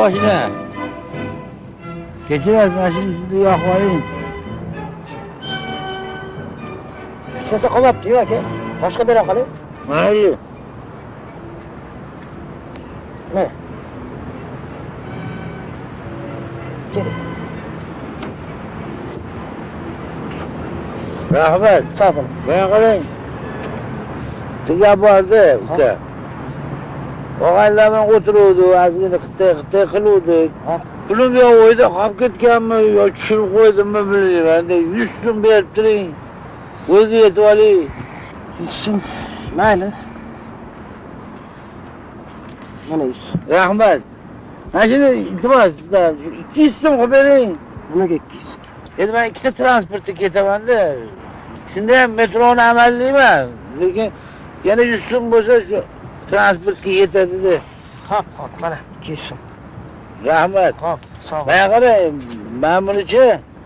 boshini. Kechirasiz, mana shu ustida yoqib oling. hech narsa qolmabdi-yu aka. Boshqa bera qoling. Mayli. Mana. Keling. Rahmat. Sog' bo'ling. Bana qarang. Tiga bordi, uka. Og'aylardan o'tiruvdi, ozgina qitay qitay qiluvdik. Pulim yo'q o'yda qolib ketganmi yo tushirib qo'ydimmi bilmayman. 100 so'm berib turing. O'yga yetib oling. Yutsin. Mayli. Mana yuz. Rahmat. Mana shuni iltimos sizdan 200 so'm qilib bering. Nimaga 200? Endi men ikkita transportda ketaman-da. Shunda ham metroni amallayman. Lekin yana 100 so'm bo'lsa shu transportga yetadi-da. Hop, hop, mana 200 so'm. Rahmat. Hop, sog' bo'ling. Mana qarang, men buni-chi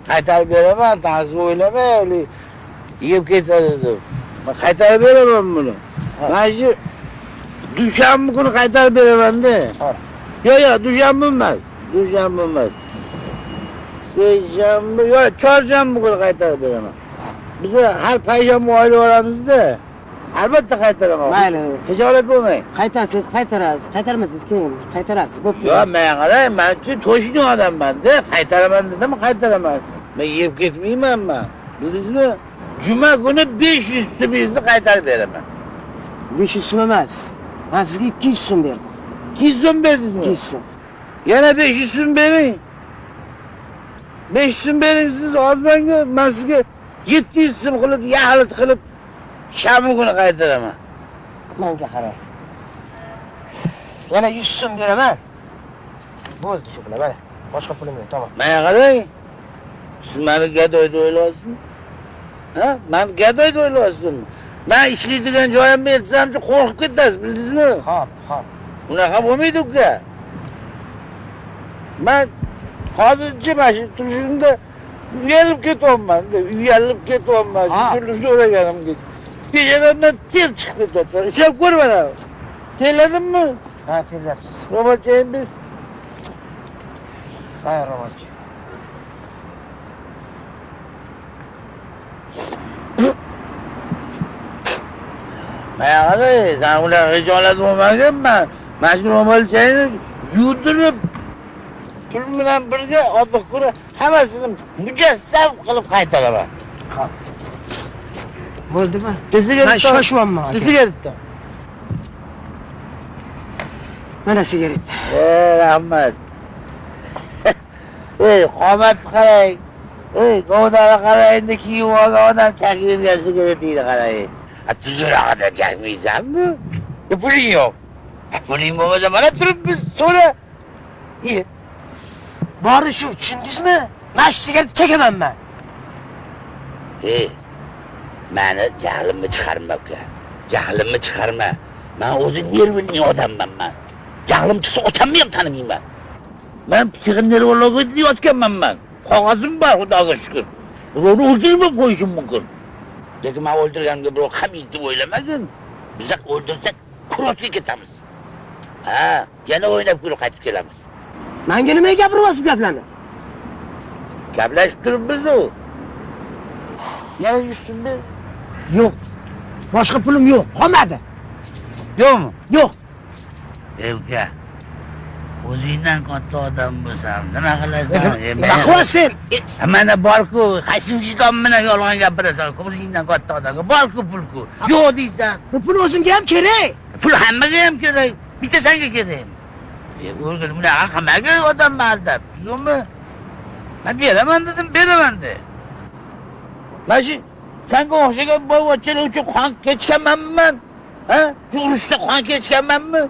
qaytarib beraman, ta'zim o'ylamay, yeb ketadi deb. Men qaytarib beraman buni. Mana shu dushanba kuni qaytarib beraman-da. Yo'q, yo'q, dushanba emas. Dushanba emas. Seshanba, yo'q, chorshanba kuni qaytarib beraman. Biz har payshanba oylab olamiz-da. Albatta qaytaraman. Mayli. Hijolat bo'lmang. Qaytasiz, qaytarasiz. Qaytarmasiz keyin qaytarasiz. Bo'pti. Yo'q, men qarang, men chi to'shni odamman-da, qaytaraman dedim, qaytaraman. Men yeb ketmayman men. Bildingizmi? Juma kuni 500 so'mingizni qaytarib beraman. 500 so'm emas. Men sizga 200 so'm berdim. 200 so'm berdingizmi? 200 so'm. Yana 500 so'm bering. 500 so'm bering siz ozmanga, men sizga 700 so'm qilib, yaxlit qilib shanba kuni qaytaraman. Menga qarang. Yana 100 so'm beraman. Bo'ldi shu bilan, mana. Boshqa pulim yo'q, tamom. Menga qarang. Siz meni gadoyda o'ylayapsizmi? Ha? Men gadoyda o'ylayapsizmi? Men ishlaydigan joyimga yetsamchi qo'rqib ketasiz, bildingizmi? Hop, hop. Unaqa bo'lmaydi uka. Men hozirchi mana shu turishimda uyalib ketyapman, uyalib ketyapman. Ha. Shu turni so'raganimga. Peshonamdan ter chiqib ketyapti. Ushlab ko'r mana. Terladimmi? Ha, tezlayapsiz. Robotchayim bir. Hay robotchi. Mana qarang, sen ular hijolat bo'lmaganman. Mana shu robotchayni yuvdirib pul bilan birga otliq ko'ra hammasini mujassam qilib qaytaraman. Bo'ldimi? Tesiga Men shoshyapman. aka. Tesiga bitdim. Mana sigaret. Ey rahmat. Ey qomat qarang. Ey govdani qarang endi kiyib olgan odam chakib yurgan sigaretingni qarang. Tuzurog'ida chakmaysanmi? E puling yo'q. E puling bo'lmasa mana turibmiz so'ra. Bori shu, tushundingizmi? Mana shu sigaret chekaman men. Ey, mani jahlimni chiqarma uka. Jahlimni chiqarma. Men o'zi nervli odamman men. Jahlim chiqsa otamni ham tanimayman. Men psixonevrologda yotganman men. Qog'ozim bor, xudoga shukr. Birovni o'ldirib ham qo'yishim mumkin. Lekin men o'ldirganimga birov hamid deb o'ylamagin. Biz o'ldirsak kurortga ketamiz. Ha, yana o'ynab kulib qaytib kelamiz. Menga nimaga gapiryapsiz bu gaplarni? Gaplashib turibmiz-ku. Yana yuzsin ber. Yo'q. Boshqa pulim yo'q, qolmadi. Yo'qmi? Yo'q. Ey uka, o'zingdan katta odam bo'lsam, nima qilasan? E, Nima qilyapsan? E, Mana bor-ku, qaysi vijdon bilan yolg'on gapirasan? O'zingdan katta odamga bor-ku pulku. Yo'q deysan. Bu pul o'zimga ham kerak. Pul hammaga ham kerak. Bitta senga kerak. E, o'rgil bunaqa hammaga odam aldab, tushunmi? Men beraman dedim, beraman de. Mana shu senga o'xshagan boyvachchalar uchun qon kechganmanmi men? Ha? Shu urushda qon kechganmanmi?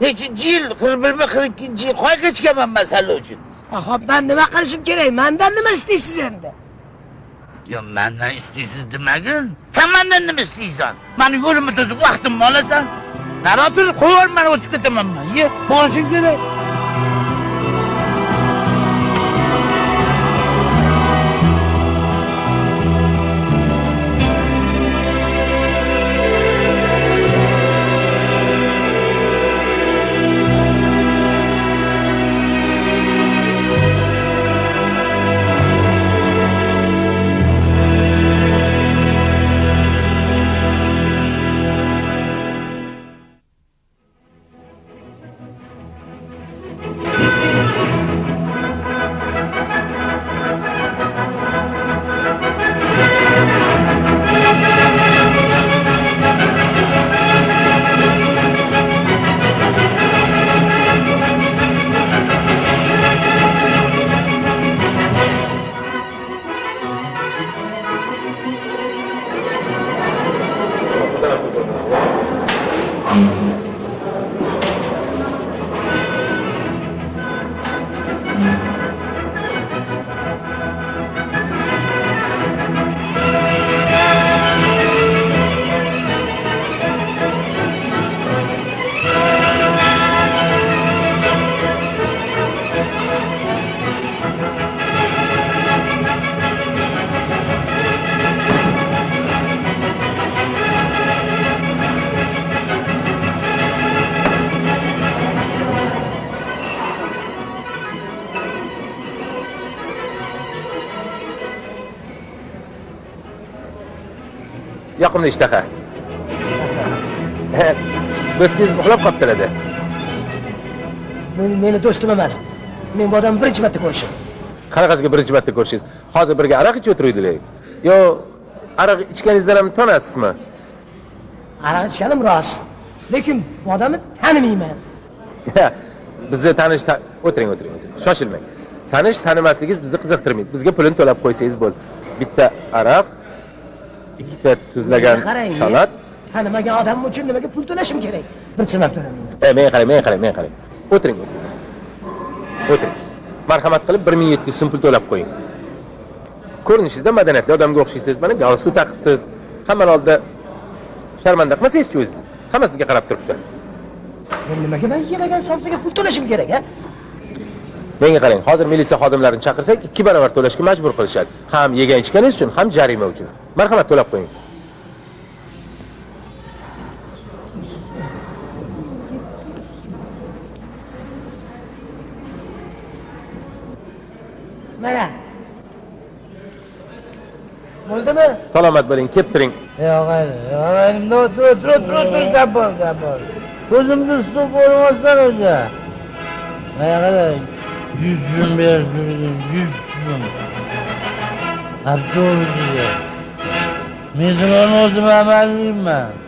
Nechinchi yil, 41mi, 42 yil qon kechganman men sen uchun. Xo'p, men nima qilishim kerak? Mendan nima istaysiz endi? Yo, mendan istaysiz demagin. Sen mendan nima istaysan? Mani yo'limni to'sib vaqtimni olasan. Naro turib qo'yar, men o'tib ketaman men. Ye, borishim Amen. Yoqimli ishtaha do'stingiz uxlab qolibdilar edi Men, meni do'stim emas. Men bu odamni birinchi marta ko'rishim. qanaqasiga birinchi marta ko'rishingiz. Hozir birga aroq ichib o'tiruvdilar. Yo aroq ichganingizdan ham tanasizmi Aroq ichganim rost. Lekin bu odamni tanimayman. bizni tanish ta- o'tiring o'tiring o'tiring. Shoshilmang. Tanish tanimasligingiz bizni qiziqtirmaydi. Bizga pulini to'lab qo'ysangiz bo'ldi. Bitta aroq ikkita tuzlagan salat. Tanimagan odam uchun nimaga pul to'lashim kerak? Bir sabab to'lamayman. e, menga qarang menga qarang menga qarang. O'tiring o'tiring. Marhamat qilib bir ming yetti yuz so'm pul to'lab qo'ying. Ko'rinishingizda madaniyatli odamga o'xshaysiz mana galstuk taqibsiz. Hammani oldida sharmanda qilmasangizchi o'zingizni hamma sizga qarab turibdi. Men nimaga men yemagan somsaga pul to'lashim kerak, a? Menga qarang hozir militsiya xodimlarini chaqirsak ikki barobar to'lashga majbur qilishadi ham yegan ichganingiz uchun ham jarima uchun marhamat to'lab qo'ying Mana. Bo'ldimi? salomat bo'ling keltiring Yo'q, yo'q, o'tir, o'tir, o'tir, o'tir, gap bor, gap bor. Ko'zimni tutib ko'rmasdan o'zi. Mana qara, yuz so'm berdim, yuz so'm. Avtobusga. Men sizlarni o'zim amallayman.